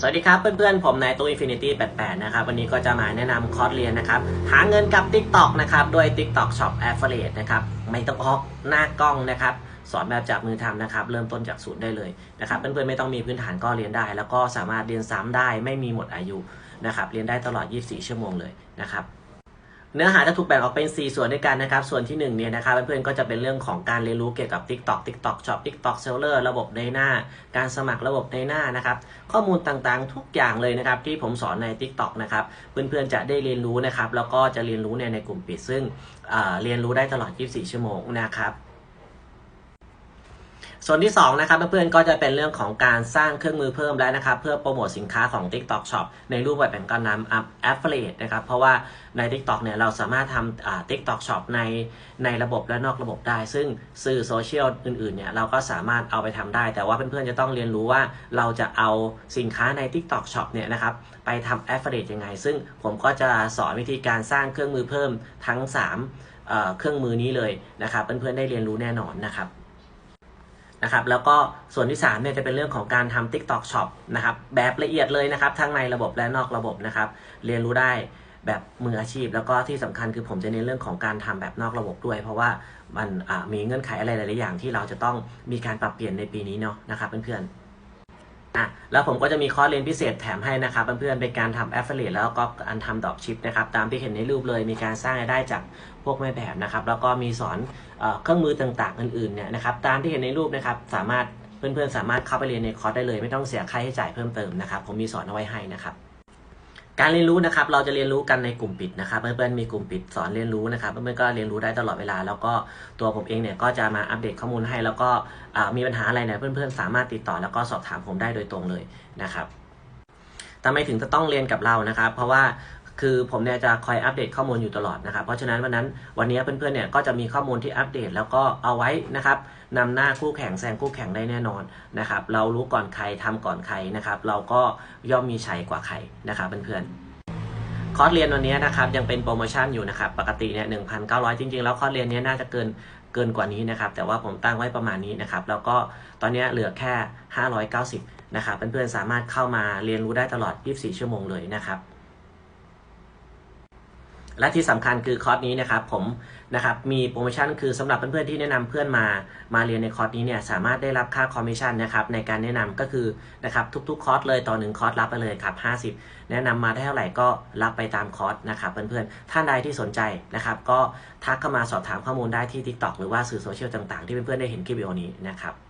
สวัสดีครับเพื่อนๆ ผมนายตู้ Infinity 88 นะครับ วันนี้ก็จะมาแนะนำคอร์สเรียนนะครับ หาเงินกับ TikTok นะครับ ด้วย TikTok Shop Affiliate นะครับ ไม่ต้องออกหน้ากล้องนะครับ สอนแบบจากมือทำนะครับ เริ่มต้นจากศูนย์ได้เลยนะครับ เพื่อนๆ ไม่ต้องมีพื้นฐานก็เรียนได้ แล้วก็สามารถเรียนซ้ำได้ ไม่มีหมดอายุนะครับ เรียนได้ตลอด 24 ชั่วโมงเลยนะครับ เนื้อหาจะถูกแบ่งออกเป็น 4 ส่วนด้วยกันนะครับ ส่วนที่ 1 เนี่ยนะครับเพื่อนๆก็จะเป็นเรื่องของการเรียนรู้เกี่ยวกับ TikTok TikTok Shop TikTok Seller ระบบในหน้า การสมัครระบบในหน้านะครับ ข้อมูลต่างๆทุกอย่างเลยนะครับที่ผมสอนใน TikTok นะครับ เพื่อนๆจะได้เรียนรู้นะครับ แล้วก็จะเรียนรู้ในในกลุ่มปิดซึ่งเเรียนรู้ได้ตลอด 24 ชั่วโมงนะครับ ส่วนที่2นะครับเพื่อนๆก็จะเป็นเรื่องของการสร้างเครื่องมือเพิ่มแล้วนะครับเพื่อโปรโมทสินค้าของ TikTok Shop ในรูปแบบแบ่งการนำ Affiliate นะครับเพราะว่าใน TikTok เนี่ยเราสามารถทำ TikTok Shop ในในระบบและนอกระบบได้ ซึ่งสื่อโซเชียลอื่นๆเนี่ยเราก็สามารถเอาไปทำได้ แต่ว่าเพื่อนๆจะต้องเรียนรู้ว่าเราจะเอาสินค้าใน TikTok Shop เนี่ยนะครับไปทำ Affiliate ยังไง ซึ่งผมก็จะสอนวิธีการสร้างเครื่องมือเพิ่มทั้ง 3 เครื่องมือนี้เลยนะครับเพื่อนๆได้เรียนรู้แน่นอนนะครับ นะครับแล้วก็ส่วนที่3เนี่ยจะเป็นเรื่องของการทำ TikTok Shop นะครับแบบละเอียดเลยนะครับทั้งในระบบและนอกระบบนะครับเรียนรู้ได้แบบมืออาชีพ แล้วก็ที่สำคัญคือผมจะเน้นเรื่องของการทำแบบนอกระบบด้วย เพราะว่ามันมีเงื่อนไขอะไรหลายๆอย่างที่เราจะต้องมีการปรับเปลี่ยนในปีนี้เนาะนะครับเพื่อนๆ อะแล้วผมก็จะมีคอร์สเรียนพิเศษแถมให้นะครับเพื่อนๆเป็นการทำแอฟเฟลเลตแล้วก็อันทำดอกชิปนะครับตามที่เห็นในรูปเลยมีการสร้างรายได้จากพวกแม่แบบนะครับแล้วก็มีสอนเอเครื่องมือต่างๆอื่นๆเนี่ยนะครับตามที่เห็นในรูปนะครับสามารถเพื่อนๆสามารถเข้าไปเรียนในคอร์สได้เลย ไม่ต้องเสียค่าใช้จ่ายเพิ่มเติมนะครับผมมีสอนเอาไว้ให้นะครับ การเรียนรู้นะครับ เราจะเรียนรู้กันในกลุ่มปิดนะครับ เพื่อนๆมีกลุ่มปิดสอนเรียนรู้นะครับ เพื่อนๆก็เรียนรู้ได้ตลอดเวลา แล้วก็ตัวผมเองเนี่ยก็จะมาอัปเดตข้อมูลให้ แล้วก็มีปัญหาอะไรเนี่ยเพื่อนๆ สามารถติดต่อแล้วก็สอบถามผมได้โดยตรงเลยนะครับทำไมถึงจะต้องเรียนกับเรานะครับ เพราะว่า คือผมเนี่ยจะคอยอัปเดตข้อมูลอยู่ตลอดนะครับ เพราะฉะนั้นวันนั้นวันนี้เพื่อนๆเนี่ยก็จะมีข้อมูลที่อัปเดตแล้วก็เอาไว้นะครับนำหน้าคู่แข่งแซงคู่แข่งได้แน่นอนนะครับ เรารู้ก่อนใครทำก่อนใครนะครับ เราก็ย่อมมีชัยกว่าใครนะครับเพื่อนๆคอร์สเรียนวันนี้นะครับยังเป็นโปรโมชั่นอยู่นะครับปกติเนี่ยหนึ่งพันเก้าร้อยจริงๆ แล้วคอร์สเรียนเนี้น่าจะเกินเกินกว่านี้นะครับแต่ว่าผมตั้งไว้ประมาณนี้นะครับแล้วก็ตอนนี้เหลือแค่ 590 นะครับเพื่อนๆสามารถเข้ามาเรียนรู้ได้ตลอด 24 ชั่วโมงเลยนะครับ และที่สำคัญคือคอร์สนี้นะครับผมนะครับมีโปรโมชั่นคือสำหรับเพื่อนๆที่แนะนำเพื่อนมามาเรียนในคอร์สนี้เนี่ยสามารถได้รับค่าคอมมิชชั่นนะครับในการแนะนำก็คือนะครับทุกๆคอร์สเลยต่อหนึ่งคอร์สรับไปเลยครับ 50 แนะนำมาได้เท่าไหร่ก็รับไปตามคอร์สนะครับเพื่อนๆท่านใดที่สนใจนะครับก็ทักเข้ามาสอบถามข้อมูลได้ที่ TikTok หรือว่าสื่อโซเชียลต่างๆ ที่เพื่อนๆได้เห็นคลิปวิดีโอนี้นะครับ